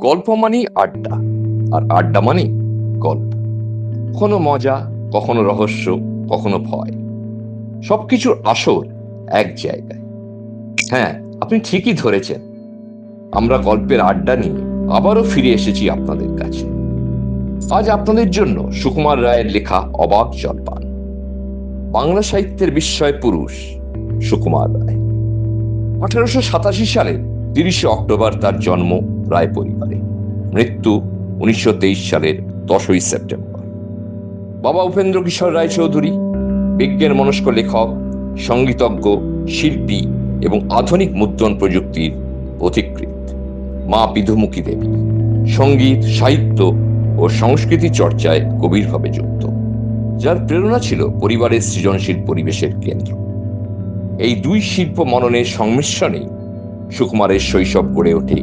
গল্প মানেই আড্ডা। আর আড্ডা মানেই গল্প। কখনো মজা, কখনো রহস্য, কখনো ভয়। সবকিছুর আসর এক জায়গায়। হ্যাঁ আপনি ঠিকই ধরেছেন। আমরা গল্পের আড্ডা নিয়ে আবারও ফিরে এসেছি আপনাদের কাছে। আজ আপনাদের জন্য সুকুমার রায়ের লেখা অবাক জলপান। বাংলা সাহিত্যের বিস্ময় পুরুষ সুকুমার রায়। আঠারোশো সাতাশি সালে তিরিশে অক্টোবর তার জন্ম রায় পরিবারে। মৃত্যু উনিশশো তেইশ সালের দশই সেপ্টেম্বর। বাবা উপেন্দ্র কিশোর রায় চৌধুরী, বিজ্ঞান মনস্ক লেখক, সঙ্গীতজ্ঞ, শিল্পী এবং আধুনিক মুদ্রণ প্রযুক্তির পথিকৃৎ মা বিধুমুখী দেবী, সংগীত, সাহিত্য ও সংস্কৃতি চর্চায় গভীরভাবে যুক্ত, যার প্রেরণা ছিল পরিবারের সৃজনশীল পরিবেশের কেন্দ্র। এই দুই শিল্প মননের সংমিশ্রণে সুকুমারের শৈশব গড়ে ওঠে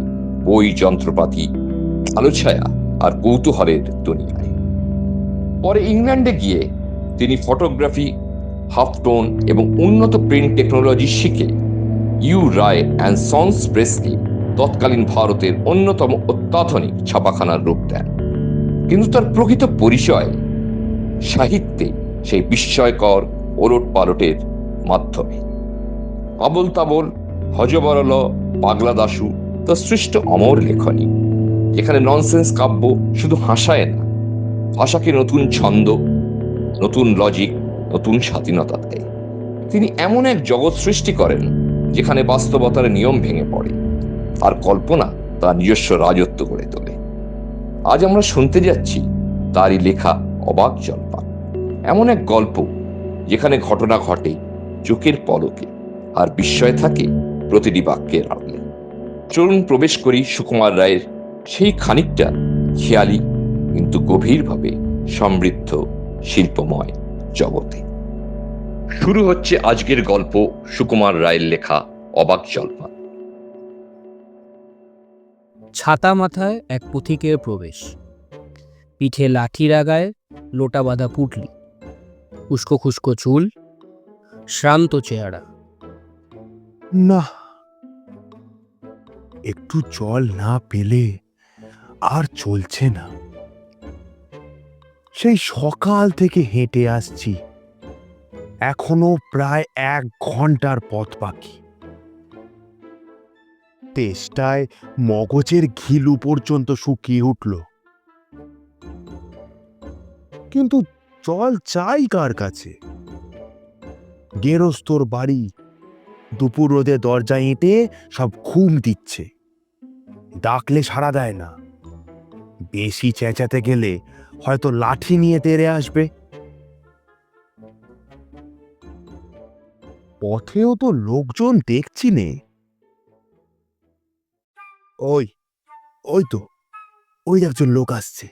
বই যন্ত্রপাতি, আলোছায়া আর কৌতূহলের দুনিয়ায়। পরে ইংল্যান্ডে গিয়ে তিনি ফটোগ্রাফি, হাফটোন এবং উন্নত প্রিন্ট টেকনোলজি শিখে ইউ রায় অ্যান্ড সন্স প্রেসকে তৎকালীন ভারতের অন্যতম অত্যাধুনিক ছাপাখানার রূপ দেন। কিন্তু তার প্রকৃত পরিচয় সাহিত্যে সেই বিস্ময়কর ওলট পালটের মাধ্যমে। আবল তাবল হজবরল পাগলা দাসু তার সৃষ্ট অমর লেখনী, যেখানে ননসেন্স কাব্য শুধু হাসায় না, ভাষাকে নতুন ছন্দ, নতুন লজিক নতুন স্বাধীনতা দেয়। তিনি এমন এক জগৎ সৃষ্টি করেন, যেখানে বাস্তবতার নিয়ম ভেঙে পড়ে আর কল্পনা তার নিজস্ব রাজত্ব গড়ে তোলে। আজ আমরা শুনতে যাচ্ছি তারই লেখা অবাক জলপান। এমন এক গল্প, যেখানে ঘটনা ঘটে চোখের পলকে, আর বিস্ময় থাকে প্রতিটি বাক্যের আড়ালে। চলুন প্রবেশ করি সুকুমার রায়ের। সেই খানিকটা খেয়ালি কিন্তু গভীরভাবে সমৃদ্ধ শিল্পময় জগতে। শুরু হচ্ছে আজকের গল্প সুকুমার রায়ের লেখা অবাক জলপান ছাতা মাথায় এক পথিকের প্রবেশ। পিঠে লাঠি রাগায় লোটা বাঁধা পুটলি। উস্কো খুস্কো চুল শ্রান্ত চেহারা। না একটু জল না পেলে আর চলছে না। সেই সকাল থেকে হেঁটে আসছি। এখনও প্রায় এক ঘণ্টার পথ বাকি। তেষ্টায় মগজের ঘিলু পর্যন্ত শুকিয়ে উঠল। কিন্তু জল চাই কার কাছে? গেরস্তর বাড়ি, দুপুর রোদে দরজা এঁটে সব ঘুম দিচ্ছে। ডাকলে সাড়া দেয় না। বেশি চেঁচাতে গেলে হয়তো লাঠি নিয়ে তেড়ে আসবে। পথেও তো লোকজন দেখছি নে। ওই ওই তো ওই একজন লোক আসছে।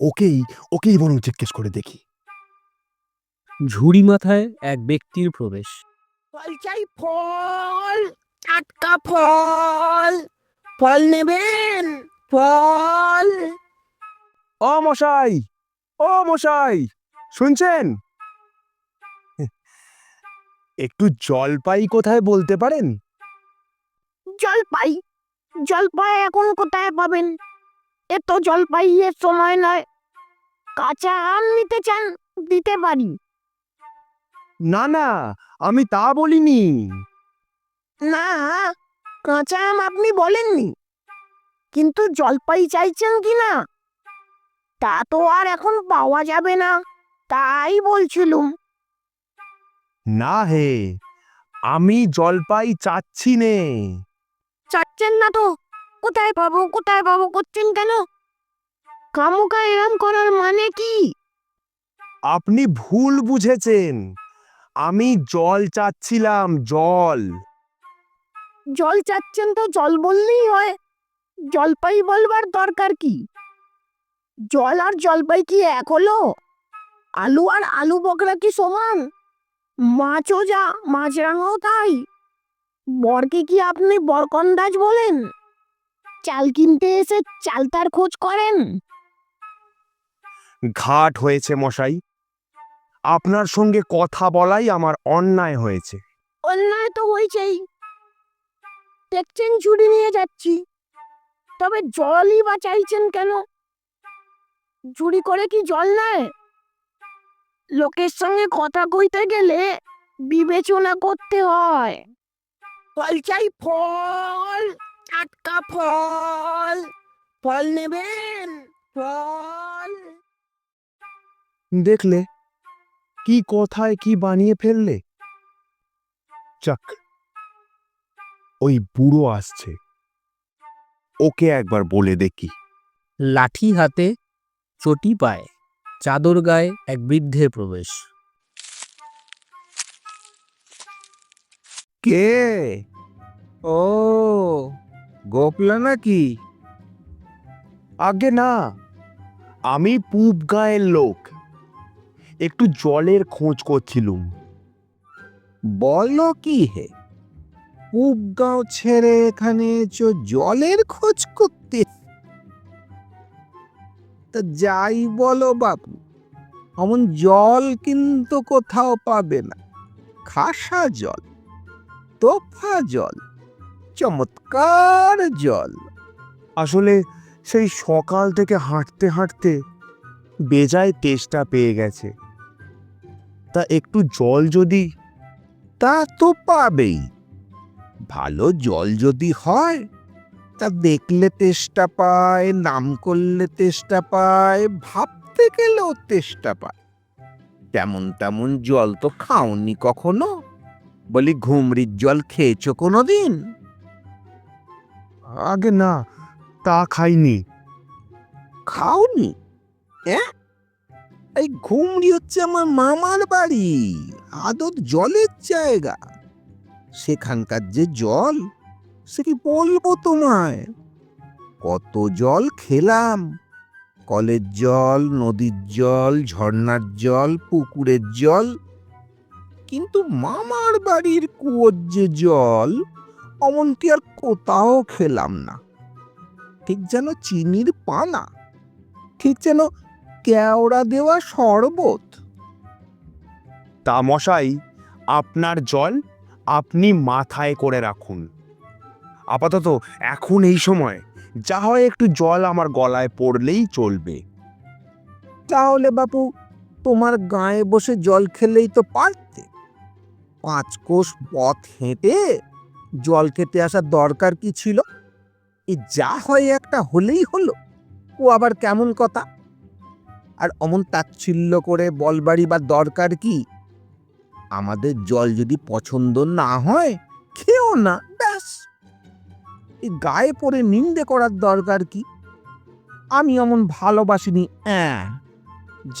ওকেই ওকেই বরং জিজ্ঞেস করে দেখি। ঝুড়ি মাথায় এক ব্যক্তির প্রবেশ। ফল চাই ফল টাটকা ফল। ফল নেবেন? ফল। ও মশাই ও মশাই শুনছেন? একটু জলপাই কোথায় বলতে পারেন? জলপাই? জলপাই এখন কোথায় পাবেন? এত জলপাই এর সময় নয়। কাঁচা আম নিতে চান দিতে পারি। না না আমি তা বলিনি। না কাঁচা আম আপনি বলেননি। কিন্তু জলপাই চাইছেন কি না? তা তো আর এখন পাওয়া যাবে না তাই বলছিলুম। না হে আমি জলপাই চাচ্ছি নে। চাচ্ছেন না তো কোথায় পাবো কোথায় পাবো করছেন কেন? কামুকা এরম করার মানে কি? আপনি ভুল বুঝেছেন। আমি জল চাচ্ছিলাম জল। জল চাচ্ছেন তো জল বললেই হয়। জলপাই বলবার দরকার কি? জল আর জলপাই কি এক হলো? আলু আর আলু বকরা কি সমান? মাছও যা মাছরাঙাও তাই। বরকে কি আপনি বরকন্দাজ বলেন? চাল কিনতে এসে চালতার খোঁজ করেন? ঘাট হয়েছে মশাই। আপনার সঙ্গে কথা বলাই আমার অন্যায় হয়েছে। অন্যায় তো হয়েছেই। দেখছেন ঝুড়ি নিয়ে যাচ্ছি। তবে জলই বা চাইছেন কেন? চুরি করে কি জল নেয়? লোকের সঙ্গে কথা কইতে গেলে বিবেচনা করতে হয়। ফল চাই ফল, টাটকা ফল। ফল নেবেন? ফল। দেখলে, কি কথায় কি বানিয়ে ফেললে? চাক। ওই বুড়ো আসছে। ওকে একবার বলে দেখি। লাঠি হাতে চটি পায় চাদর গায়ে এক বৃদ্ধের প্রবেশ। কে? ও গোপলা নাকি? আগে না আমি পূব গায়ের লোক। একটু জলের খোঁজ করছিলুম। বলো কি হে? গাঁও ছেড়ে এখানে এসো জলের খোঁজ করতে। তা যাই বলো বাপু অমন জল কিন্তু কোথাও পাবে না। খাসা জল তোফা জল চমৎকার জল। আসলে সেই সকাল থেকে হাঁটতে হাঁটতে বেজায় তেষ্টা পেয়ে গেছে। তা একটু জল যদি তা তো পাবেই। ভালো জল যদি হয় তা দেখলে তেষ্টা পায় নাম করলে তেষ্টা পায় ভাবতে গেলেও তেষ্টা পায়। তেমন তেমন জল তো খাওনি কখনো? বলি ঘুমরির জল খেয়েছো কোনো দিন আগে না তা খাইনি। খাওনি? হ্যাঁ এই ঘুমরি হচ্ছে আমার মামার বাড়ি আদত জলের জায়গা। সেখানকার যে জল, সে কি বলব তোমায়? কত জল খেলাম। কলের জল, নদীর জল, ঝর্ণার জল, পুকুরের জল। কিন্তু মামার বাড়ির কুয়োর যে জল, অমনটি আর কোথাও খেলাম না। ঠিক যেন চিনির পানা, ঠিক যেন কেওড়া দেওয়া শরবত। তা মশাই, আপনার জল আপনি মাথায় করে রাখুন। আপাতত এখন এই সময় যা হয় একটু জল আমার গলায় পড়লেই চলবে। তাহলে বাপু, তোমার গায়ে বসে জল খেলেই তো পারতে। পাঁচ কোষ পথ হেঁটে জল খেতে আসার দরকার কি ছিল? এই যা হয় একটা হলেই হলো, ও আবার কেমন কথা? আর অমন তাচ্ছিল্য করে বলবাড়ি বা দরকার কি? আমাদের জল যদি পছন্দ না হয় খেও না ব্যাস। এই গায়ে পড়ে নিন্দে করার দরকার কি? আমি অমন ভালোবাসিনি অ্যাঁ।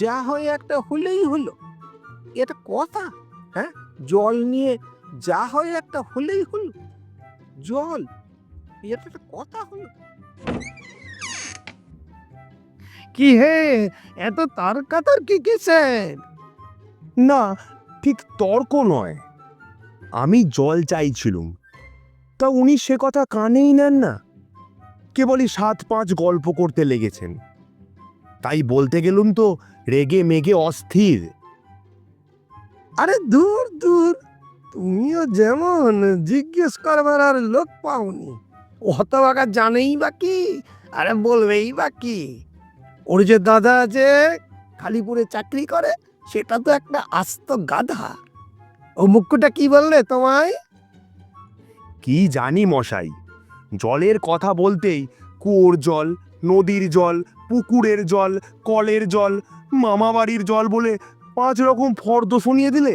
যা হয় একটা হলেই হলো। এটা কথা হ্যাঁ? জল নিয়ে যা হয় একটা হলেই হলো। জল এটা একটা কথা হলো। কি হে? এত তার কাতার কি কিসের? না ঠিক তর্ক নয়। আমি জল চাইছিলুম। তা উনি সে কথা কানেই নেন না। কেবলই সাত পাঁচ গল্প করতে লেগেছেন। তাই বলতে গেলুম তো, রেগে মেগে অস্থির। আরে দূর দূর। তুমিও যেমন জিজ্ঞেস করবার আর লোক পাওনি। অত বাকা জানেই বা কি? আরে বলবেই বা কি? ওর যে দাদা আছে কালীপুরে চাকরি করে সেটা তো একটা আস্ত গাধা। ও মুখ্যটা কি বললে তোমায়? কি জানি মশাই জলের কথা বলতেই কুয়োর জল নদীর জল পুকুরের জল কলের জল মামাবাড়ির জল বলে পাঁচ রকম ফর্দ শুনিয়ে দিলে?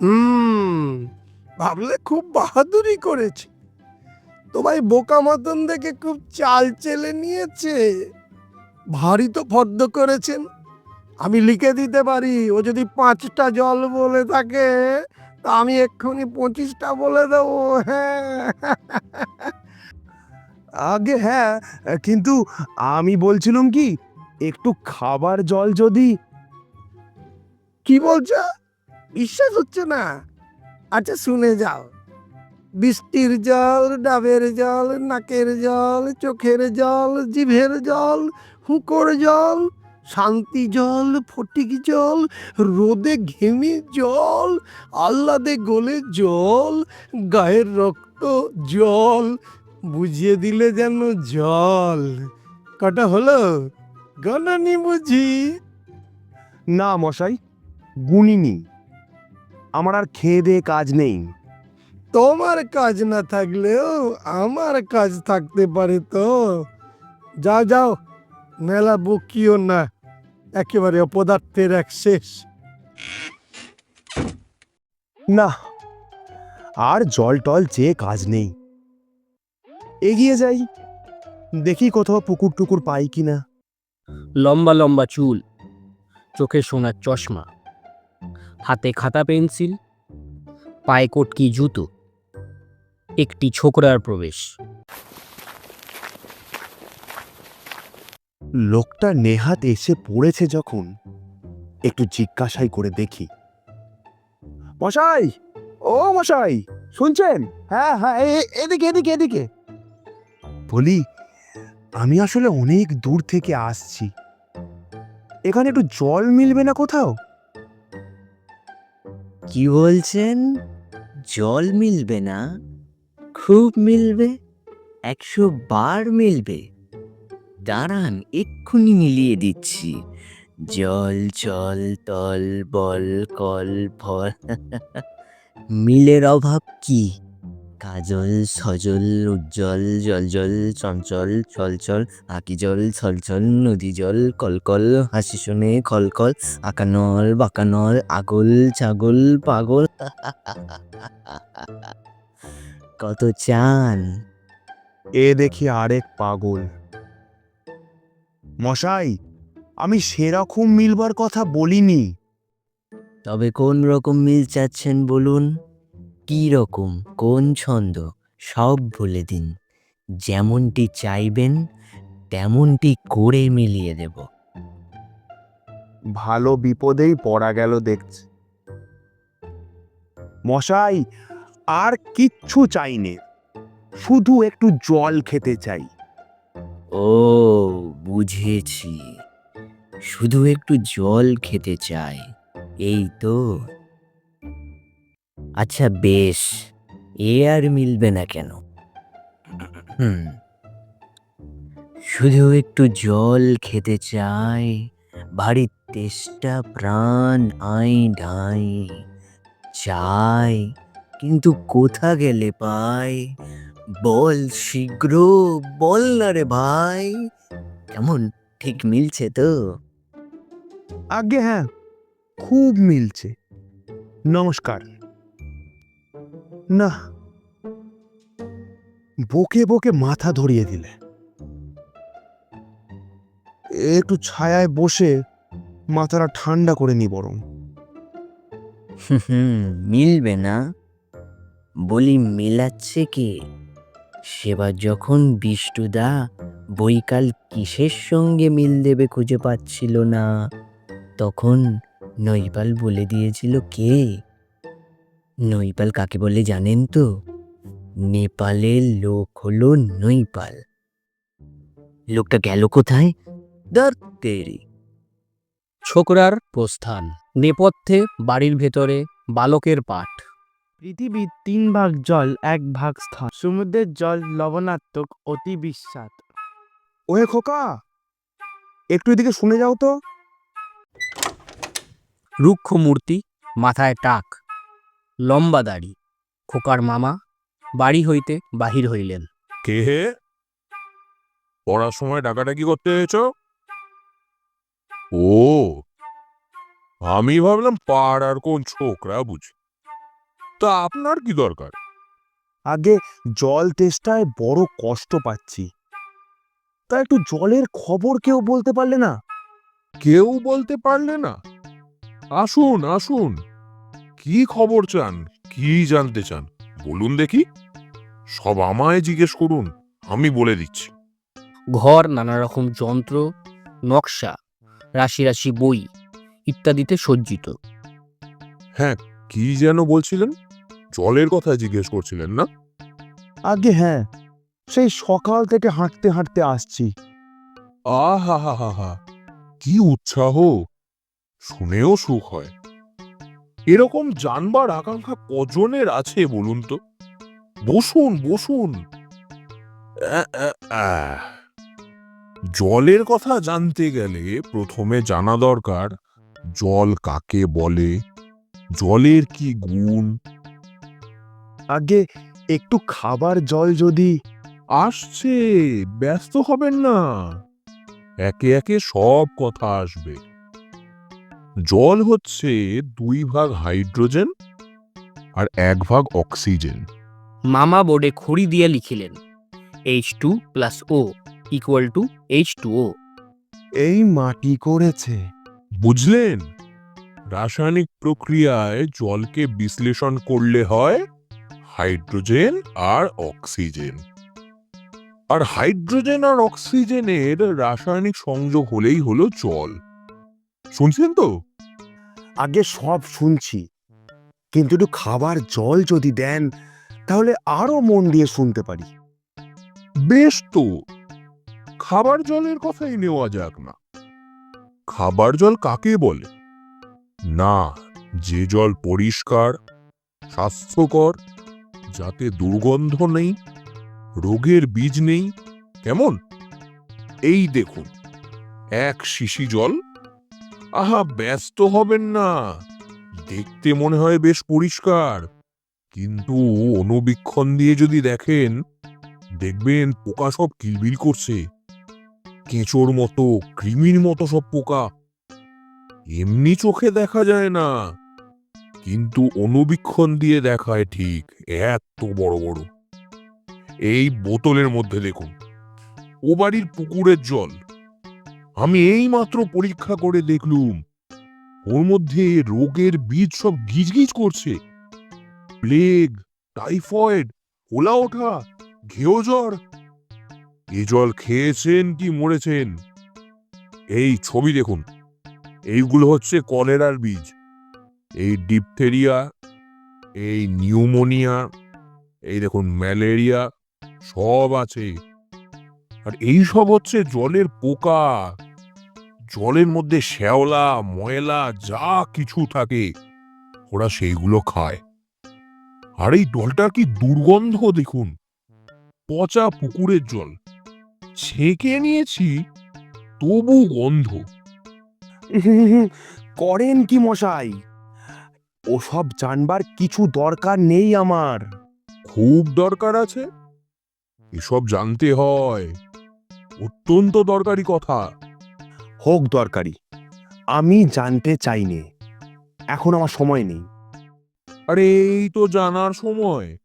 হুম ভাবলে খুব বাহাদুরি করেছে। তোমায় বোকা মতন দেখে খুব চাল চেলে নিয়েছে। ভারী তো ফর্দ করেছেন। আমি লিখে দিতে পারি। ও যদি পাঁচটা জল বলে থাকে, তা আমি এক্ষুনি পঁচিশটা বলে দেবো। হ্যাঁ। আগে হ্যাঁ কিন্তু আমি বলছিলাম কি, একটু খাবার জল যদি কি বলছ? বিশ্বাস হচ্ছে না। আচ্ছা শুনে যাও। বৃষ্টির জল, ডাবের জল, নাকের জল, চোখের জল, জিভের জল, হুঁকোর জল শান্তি জল ফটিক জল রোদে ঘেমে জল আহ্লাদে গোলে জল গায়ের রক্ত জল বুঝিয়ে দিলে যেন জল। কটা হলো? গণনি বুঝি। না মশাই গুনিনি আমার আর খেয়ে দিয়ে কাজ নেই। তোমার কাজ না থাকলেও আমার কাজ থাকতে পারে তো। যাও যাও মেলা বকিও না। একেবারে অপদার্থের এক শেষ। না, আর জল টল চেয়ে কাজ নেই। এগিয়ে যাই, দেখি কোথাও পুকুর টুকুর পাই কিনা। লম্বা লম্বা চুল, চোখে সোনার চশমা, হাতে খাতা পেন্সিল, পায়ে কটকি জুতো, একটি ছোকরার প্রবেশ। লোকটা নেহাত এসে পড়েছে যখন। একটু জিজ্ঞাসাই করে দেখি। মশাই! ও মশাই শুনছেন? হ্যাঁ হ্যাঁ এ- এদিকে এদিকে এদিকে। বলি আমি আসলে অনেক দূর থেকে আসছি। এখানে একটু জল মিলবে না কোথাও? কি বলছেন? জল মিলবে না? খুব মিলবে একশো বার মিলবে। দাঁড়ান, এক্ষুনি মিলিয়ে দিচ্ছি। জল চল তল, বল, কল, ফল। মিলের অভাব কি? কাজল, সজল, উজ্জ্বল জল জল চঞ্চল চলচল আকি জল ছলছল নদী জল কলকল, হাসি শুনে কলকল আকানল বাকানল আগল, ছাগল, পাগল। কত চান। এ দেখি আরেক পাগল। মশাই আমি সেরকম মিলবার কথা বলিনি। তবে কোন রকম মিল চাচ্ছেন বলুন? কি রকম কোন ছন্দ সব বলে দিন। যেমনটি চাইবেন তেমনটি করে মিলিয়ে দেব। ভালো বিপদেই পড়া গেল দেখছি। মশাই আর কিচ্ছু চাই নে শুধু একটু জল খেতে চাই। ও, বুঝেছি। শুধু একটু জল খেতে চাই, এই তো। আচ্ছা বেশ, এ আর মিলবে না কেন? হুম। শুধু একটু জল খেতে চাই, বাড়ির তেষ্টা প্রাণ আই ঢাই, চাই, কিন্তু কোথা গেলে পাই? বল শীঘ্র বল না রে ভাই। কেমন ঠিক মিলছে তো? আগে হ্যাঁ খুব মিলছে। নমস্কার। না বকে বকে মাথা ধরিয়ে দিলে। একটু ছায়ায় বসে মাথাটা ঠান্ডা করে নি বরং। হুম মিলবে না। বলি মেলাচ্ছে কে? সেবার যখন বিষ্টুদা, বৈকাল কিসের সঙ্গে মিল দেবে খুঁজে পাচ্ছিল না। তখন নৈপাল বলে দিয়েছিল, কে? নৈপাল কাকে বলে জানেন তো? নেপালের লোক হলো নৈপাল লোকটা গেল কোথায়? দর তেরি। ছোকরার প্রস্থান, নেপথ্যে বাড়ির ভেতরে বালকের পাঠ। পৃথিবীর তিন ভাগ জল এক ভাগ স্থল। সমুদ্রের জল লবণাত্মক অতি বিস্বাদ। ওহে খোকা একটু এদিকে শুনে যাও তো। রুক্ষ মূর্তি মাথায় টাক লম্বা দাড়ি। খোকার মামা বাড়ি হইতে বাহির হইলেন। কে হে? পড়ার সময় ডাকাডাকি করতে হয়েছ ও আমি ভাবলাম পাড়ার কোন ছোকরা বুঝি। তা আপনার কি দরকার? আগে জল তেষ্টায় বড় কষ্ট পাচ্ছি। তা একটু জলের খবর কেউ বলতে পারলে না? কেউ বলতে পারলে না? আসুন আসুন। কি খবর চান? কি জানতে চান? বলুন দেখি। সব আমায় জিজ্ঞেস করুন আমি বলে দিচ্ছি। ঘর নানা রকম যন্ত্র নকশা রাশি রাশি বই ইত্যাদিতে সজ্জিত। হ্যাঁ কি যেন বলছিলেন? জলের কথা জিজ্ঞেস করছিলেন না? আগে হ্যাঁ সেই সকাল থেকে হাঁটতে হাঁটতে আসছি। আহা হা হা হা কি উৎসাহ! শুনেও সুখ হয়। এরকম জানবার আকাঙ্ক্ষা কজনের আছে বলুন তো? বসুন বসুন। জলের কথা জানতে গেলে প্রথমে জানা দরকার জল কাকে বলে? জলের কি গুণ? আগে একটু খাবার জল যদি। আসছে ব্যস্ত হবেন না। একে একে সব কথা আসবে। জল হচ্ছে দুই ভাগ হাইড্রোজেন আর এক ভাগ অক্সিজেন। মামা বোর্ডে খড়ি দিয়ে লিখিলেন H two plus O equal to H two O এই মাটি করেছে। বুঝলেন? রাসায়নিক প্রক্রিয়ায় জলকে বিশ্লেষণ করলে হয় হাইড্রোজেন আর অক্সিজেন। আর হাইড্রোজেন আর অক্সিজেনের রাসায়নিক সংযোগ হলেই হলো জল। শুনছেন তো? আগে সব শুনছি। কিন্তু একটু খাবার জল যদি দেন তাহলে আরও মন দিয়ে শুনতে পারি। বেশ তো। খাবার জলের কথাই নেওয়া যাক না। খাবার জল কাকে বলে? না যে জল পরিষ্কার স্বাস্থ্যকর যাতে দুর্গন্ধ নেই, রোগের বীজ নেই, কেমন? এই দেখুন, এক শিশি জল। আহা, ব্যস্ত হবেন না, দেখতে মনে হয় বেশ পরিষ্কার। কিন্তু অনুবীক্ষণ দিয়ে যদি দেখেন, দেখবেন পোকা সব কিলবিল করছে। কেঁচোর মতো, কৃমির মতো সব পোকা। এমনি চোখে দেখা যায় না। কিন্তু অনুবীক্ষণ দিয়ে দেখায় ঠিক এত বড় বড়। এই বোতলের মধ্যে দেখুন, ও বাড়ির পুকুরের জল। আমি এই মাত্র পরীক্ষা করে দেখলুম, ওর মধ্যে রোগের বীজ সব গিজগিজ করছে। প্লেগ, টাইফয়েড, ওলা ওঠা, ঘেও জ্বর। এ জল খেয়েছেন কি মরেছেন? এই ছবি দেখুন, এইগুলো হচ্ছে কলেরার বীজ। এই ডিপথেরিয়া এই নিউমোনিয়া এই দেখুন ম্যালেরিয়া সব আছে। আর এই সব হচ্ছে জলের পোকা। জলের মধ্যে শ্যাওলা, ময়লা, যা কিছু থাকে, ওরা সেইগুলো খায়। আর এই জলটার কি দুর্গন্ধ, দেখুন। পচা পুকুরের জল। ছেঁকে নিয়েছি, তবু গন্ধ। করেন কি মশাই? ওসব জানবার কিছু দরকার নেই আমার। খুব দরকার আছে? এসব জানতে হয়। অত্যন্ত দরকারি কথা। হোক দরকারি আমি জানতে চাইনে। এখন আমার সময় নেই। আরে এই তো জানার সময়।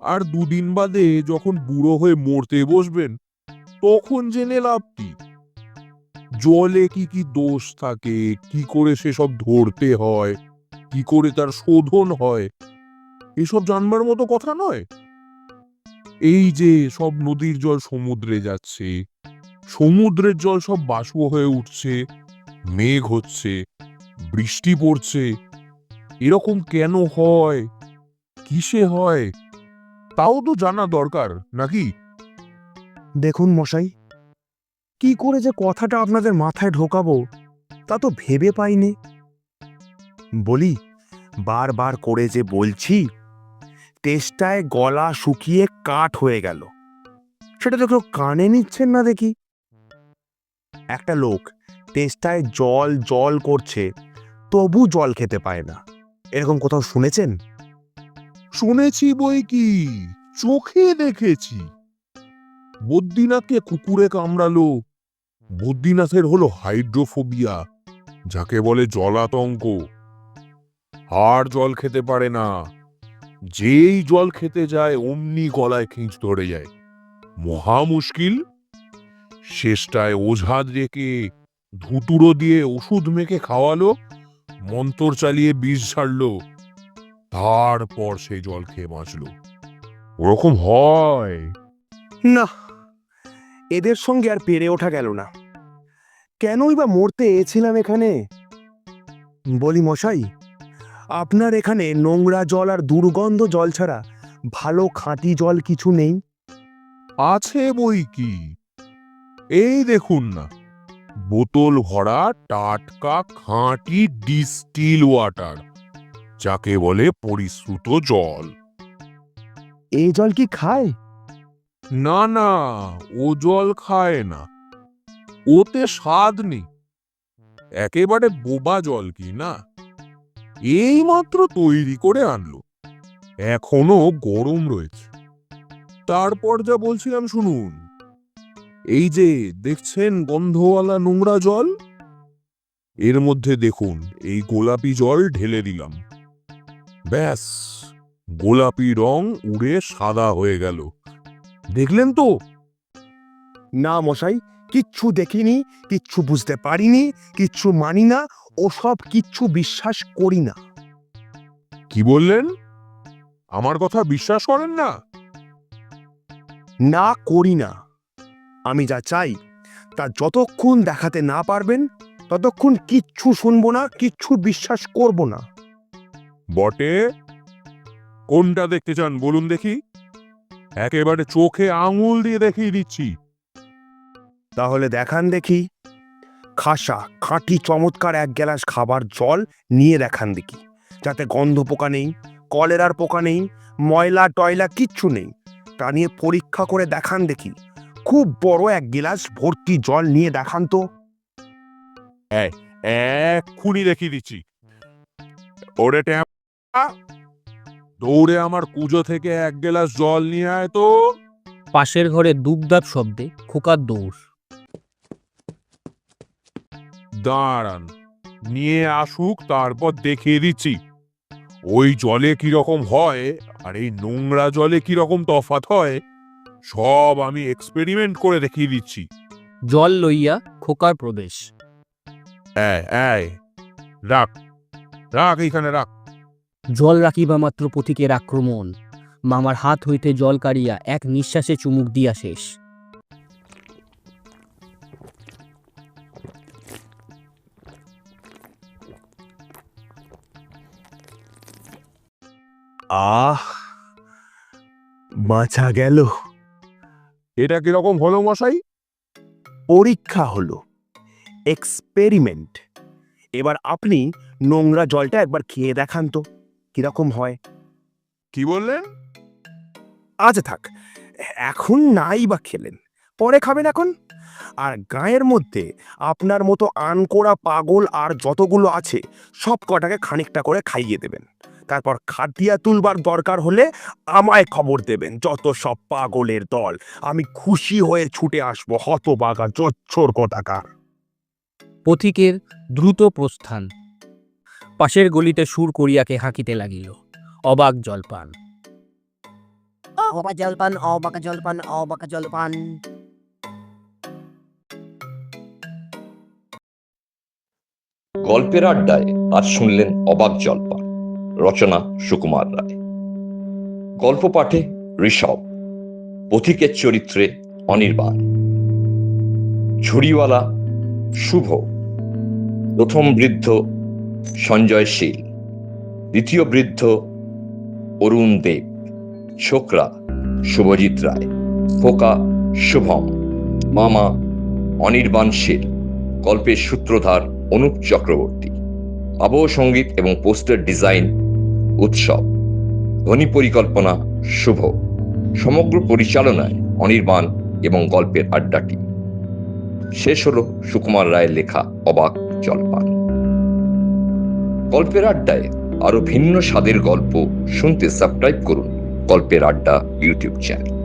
আর দুদিন বাদে যখন বুড়ো হয়ে মরতে বসবেন তখন জেনে লাভ কি? জলে কি কি দোষ থাকে কি করে সেসব ধরতে হয়? কি করে তার শোধন হয়? এসব জানবার মতো কথা নয়? এই যে সব নদীর জল সমুদ্রে যাচ্ছে, সমুদ্রের জল সব বাষ্প হয়ে উঠছে, মেঘ হচ্ছে, বৃষ্টি পড়ছে, এরকম কেন হয়? কিসে হয়? তাও তো জানা দরকার, নাকি? দেখুন মশাই, কি করে যে কথাটা আপনাদের মাথায় ঢোকাবো, তা তো ভেবে পাইনি। বলি, বারবার করে যে বলছি, তেষ্টায় গলা শুকিয়ে কাঠ হয়ে গেল। সেটা তো কেউ কানে নিচ্ছেন না দেখি। একটা লোক তেষ্টায় জল জল করছে, তবু জল খেতে পায় না। এরকম কোথাও শুনেছেন? শুনেছি বই কি? চোখে দেখেছি। বদ্রীনাথকে কুকুরে কামড়ালো। বদ্রীনাথের হলো হাইড্রোফোবিয়া, যাকে বলে জলাতঙ্ক। আর জল খেতে পারে না। যেই জল খেতে যায়, অমনি গলায় খিঁচ ধরে যায়। মহা মুশকিল। শেষটায় ওঝা রেখে ধুতুরো দিয়ে ওষুধ মেখে খাওয়ালো, মন্তর চালিয়ে বিষ ছাড়লো তারপর সেই জল খেয়ে বাঁচলো। ওরকম হয়। না, এদের সঙ্গে আর পেরে ওঠা গেল না। কেনই বা মরতে এছিলাম এখানে? বলি মশাই আপনার এখানে নোংরা জল আর দুর্গন্ধ জল ছাড়া ভালো খাঁটি জল কিছু নেই? আছে বই কি? এই দেখুন না। বোতল ভরা টাটকা খাঁটি ডিস্টিল ওয়াটার যাকে বলে পরিশ্রুত জল। এই জল কি খায়? না না ও জল খায় না। ওতে স্বাদ নেই। একেবারে বোবা জল কি না? এই মাত্র তৈরি করে আনলো। এখনও গরম রয়েছে। তারপর যা বলছিলাম শুনুন। এই যে দেখছেন গন্ধওয়ালা নোংরা জল? এর মধ্যে দেখুন, এই গোলাপি জল ঢেলে দিলাম। ব্যাস, গোলাপি রং উড়ে সাদা হয়ে গেল। দেখলেন তো? না মশাই কিচ্ছু দেখিনি কিচ্ছু বুঝতে পারিনি কিচ্ছু মানি না ওসব কিচ্ছু বিশ্বাস করি না। কি বললেন? আমার কথা বিশ্বাস করেন না? না করি না। আমি যা চাই তা যতক্ষণ দেখাতে না পারবেন ততক্ষণ কিচ্ছু শুনব না কিচ্ছু বিশ্বাস করব না। বটে? কোনটা দেখতে চান বলুন দেখি। একেবারে চোখে আঙুল দিয়ে দেখিয়ে দিচ্ছি। তাহলে দেখান দেখি। খাসা খাঁটি চমৎকার এক গ্লাস খাবার জল নিয়ে দেখান দেখি। যাতে গন্ধ পোকা নেই কলেরার পোকা নেই ময়লা টয়লা কিচ্ছু নেই। তা নিয়ে পরীক্ষা করে দেখান দেখি। খুব বড় এক গিলাস ভর্তি জল নিয়ে দেখান তো। এক্ষুনি দেখিয়ে দিচ্ছি। ওরে দৌড়ে আমার কুজো থেকে এক গ্লাস জল নিয়ে আয় তো। পাশের ঘরে দুবদাব শব্দে খোকার দৌড়। দাঁড়ান নিয়ে আসুক তারপর দেখিয়ে দিচ্ছি। ওই জলে কীরকম হয় আর এই নোংরা জলে কীরকম তফাৎ হয় সব আমি এক্সপেরিমেন্ট করে দেখিয়ে দিচ্ছি। জল লইয়া খোকার প্রবেশ। এই, এই, রাখ রাখ এইখানে রাখ। জল রাখিবা মাত্র পথিকের আক্রমণ। মামার হাত হইতে জল কাড়িয়া এক নিঃশ্বাসে চুমুক দিয়া শেষ। আহ বাঁচা গেল। এটা কীরকম হলো মশাই? পরীক্ষা হলো এক্সপেরিমেন্ট এবার আপনি নোংরা জলটা একবার খেয়ে দেখান তো কীরকম হয়। কি বললেন? আজ থাক এখন নাই বা খেলেন পরে খাবেন এখন। আর গায়ের মধ্যে আপনার মতো আনকোড়া পাগল আর যতগুলো আছে সব কটাকে খানিকটা করে খাইয়ে দেবেন। তারপর খাটিয়া তুলবার দরকার হলে আমায় খবর দেবেন যত সব পাগলের দল। আমি খুশি হয়ে ছুটে আসব হতবাগা জচ্ছর কোটাকার পথিকের দ্রুত প্রস্থান। পাশের গলিতে সুর করিয়াকে হাঁকিতে লাগিল। অবাক জলপান। অবাকা জলপান অবাকা জলপান অবাকা জলপান। গল্পের আড্ডায় আজ শুনলেন অবাক জলপান। রচনা সুকুমার রায়। গল্প পাঠে ঋষভ, পথিকের চরিত্রে অনির্বাণ। ঝুড়িওয়ালা শুভ, প্রথম বৃদ্ধ সঞ্জয় শীল, দ্বিতীয় বৃদ্ধ অরুণ দেব, ছোকরা শুভজিৎ রায় ফোকা শুভম, মামা অনির্বাণ শীল, গল্পের সূত্রধার অনুপ চক্রবর্তী। আবহ সংগীত এবং পোস্টার ডিজাইন উৎসব। ধনী পরিকল্পনা শুভ। সমগ্র পরিচালনায় অনির্বাণ এবং গল্পের আড্ডাটি। শেষ হল সুকুমার রায়ের লেখা অবাক জলপান। গল্পের আড্ডায় আরও ভিন্ন স্বাদের গল্প শুনতে সাবস্ক্রাইব করুন গল্পের আড্ডা ইউটিউব চ্যানেল।